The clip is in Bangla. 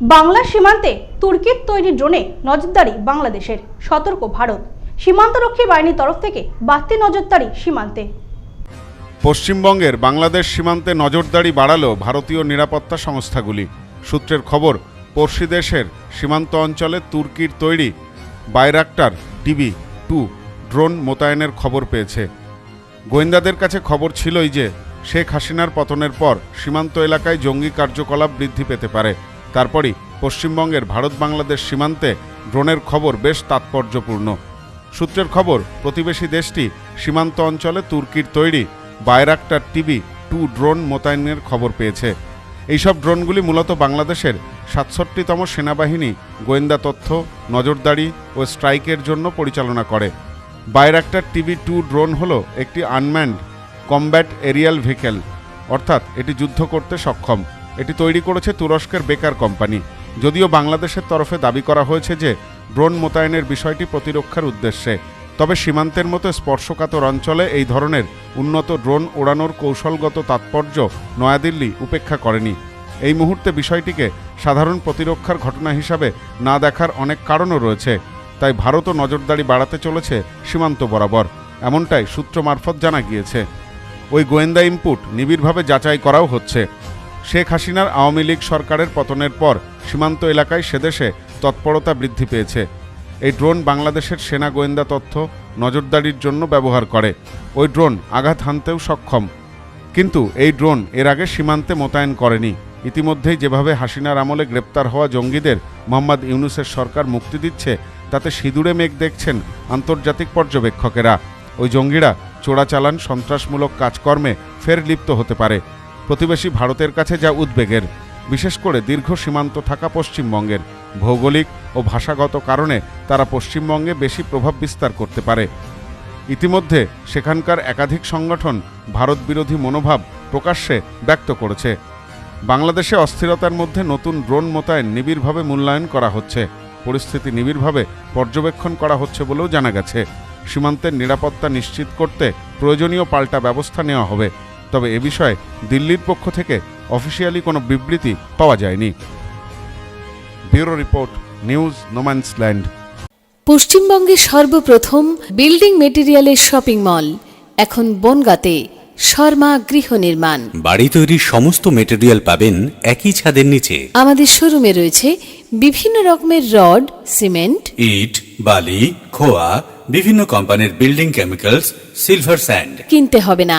বাংলা সীমান্তে তুর্কির তৈরি ড্রোনে নজরদারি বাংলাদেশের। সতর্ক ভারত। সীমান্তরক্ষী বাহিনীর তরফ থেকে বাড়তি নজরদারি সীমান্তে। পশ্চিমবঙ্গের বাংলাদেশ সীমান্তে নজরদারি বাড়ালো ভারতীয় নিরাপত্তা সংস্থাগুলি। সূত্রের খবর, পড়শি দেশের সীমান্ত অঞ্চলে তুর্কির তৈরি বাইরাক্টার টিভি টু ড্রোন মোতায়েনের খবর পেয়েছে। গোয়েন্দাদের কাছে খবর ছিলই যে, শেখ হাসিনার পতনের পর সীমান্ত এলাকায় জঙ্গি কার্যকলাপ বৃদ্ধি পেতে পারে। তারপরই পশ্চিমবঙ্গের ভারত বাংলাদেশ সীমান্তে ড্রোনের খবর বেশ তাৎপর্যপূর্ণ। সূত্রের খবর, প্রতিবেশী দেশটি সীমান্ত অঞ্চলে তুর্কির তৈরি বায়রাক্টার টিভি টু ড্রোন মোতায়েনের খবর পেয়েছে। এইসব ড্রোনগুলি মূলত বাংলাদেশের সাতষট্টিতম সেনাবাহিনী গোয়েন্দা তথ্য, নজরদারি ও স্ট্রাইকের জন্য পরিচালনা করে। বাইরাক্টার টিভি টু ড্রোন হল একটি আনম্যান্ড কমব্যাট এরিয়াল ভেহিকেল, অর্থাৎ এটি যুদ্ধ করতে সক্ষম। এটি তৈরি করেছে তুরস্কের বেকার কোম্পানি। যদিও বাংলাদেশের তরফে দাবি করা হয়েছে যে, ড্রোন মোতায়েনের বিষয়টি প্রতিরক্ষার উদ্দেশ্যে। তবে সীমান্তের মতো স্পর্শকাতর অঞ্চলে এই ধরনের উন্নত ড্রোন ওড়ানোর কৌশলগত তাৎপর্য নয়াদিল্লি উপেক্ষা করেনি। এই মুহূর্তে বিষয়টিকে সাধারণ প্রতিরক্ষার ঘটনা হিসাবে না দেখার অনেক কারণও রয়েছে। তাই ভারতও নজরদারি বাড়াতে চলেছে সীমান্ত বরাবর, এমনটাই সূত্র মারফত জানা গিয়েছে। ওই গোয়েন্দা ইনপুট নিবিড়ভাবে যাচাই করাও হচ্ছে। শেখ হাসিনার আওয়ামী লীগ সরকারের পতনের পর সীমান্ত এলাকায় সেদেশে তৎপরতা বৃদ্ধি পেয়েছে। এই ড্রোন বাংলাদেশের সেনা গোয়েন্দা তথ্য নজরদারির জন্য ব্যবহার করে। ওই ড্রোন আঘাত হানতেও সক্ষম। কিন্তু এই ড্রোন এর আগে সীমান্তে মোতায়েন করেনি। ইতিমধ্যেই যেভাবে হাসিনার আমলে গ্রেপ্তার হওয়া জঙ্গিদের মোহাম্মদ ইউনুসের সরকার মুক্তি দিচ্ছে, তাতে সিঁদুরে মেঘ দেখছেন আন্তর্জাতিক পর্যবেক্ষকেরা। ওই জঙ্গিরা চোরাচালান, সন্ত্রাসমূলক কাজকর্মে ফের লিপ্ত হতে পারে। প্রতিবেশী ভারতের কাছে যা উদ্বেগের, বিশেষ করে দীর্ঘ সীমান্ত থাকা পশ্চিমবঙ্গের। ভৌগোলিক ও ভাষাগত কারণে তারা পশ্চিমবঙ্গে বেশি প্রভাব বিস্তার করতে পারে। ইতিমধ্যে সেখানকার একাধিক সংগঠন ভারত বিরোধী মনোভাব প্রকাশ্যে ব্যক্ত করেছে। বাংলাদেশে অস্থিরতার মধ্যে নতুন ড্রোন মোতায়েন নিবিড়ভাবে মূল্যায়ন করা হচ্ছে। পরিস্থিতি নিবিড়ভাবে পর্যবেক্ষণ করা হচ্ছে বলেও জানা গেছে। সীমান্তের নিরাপত্তা নিশ্চিত করতে প্রয়োজনীয় পাল্টা ব্যবস্থা নেওয়া হবে। তবে এ বিষয়ে দিল্লির পক্ষ থেকে অফিসিয়ালি কোনো বিবৃতি পাওয়া যায়নি। ব্যুরো রিপোর্ট নিউজ নোম্যান্সল্যান্ড পশ্চিমবঙ্গে সর্বপ্রথম বিল্ডিং মেটেরিয়ালের শপিং মল এখন বনগাঁতে শর্মা গৃহ নির্মাণ। বাড়ি তৈরির সমস্ত মেটেরিয়াল পাবেন একই ছাদের নিচে। আমাদের শোরুমে রয়েছে বিভিন্ন রকমের রড সিমেন্ট। ইট বালি খোয়া বিভিন্ন কোম্পানির বিল্ডিং কেমিক্যালস সিলভার স্যান্ড। কিনতে হবে না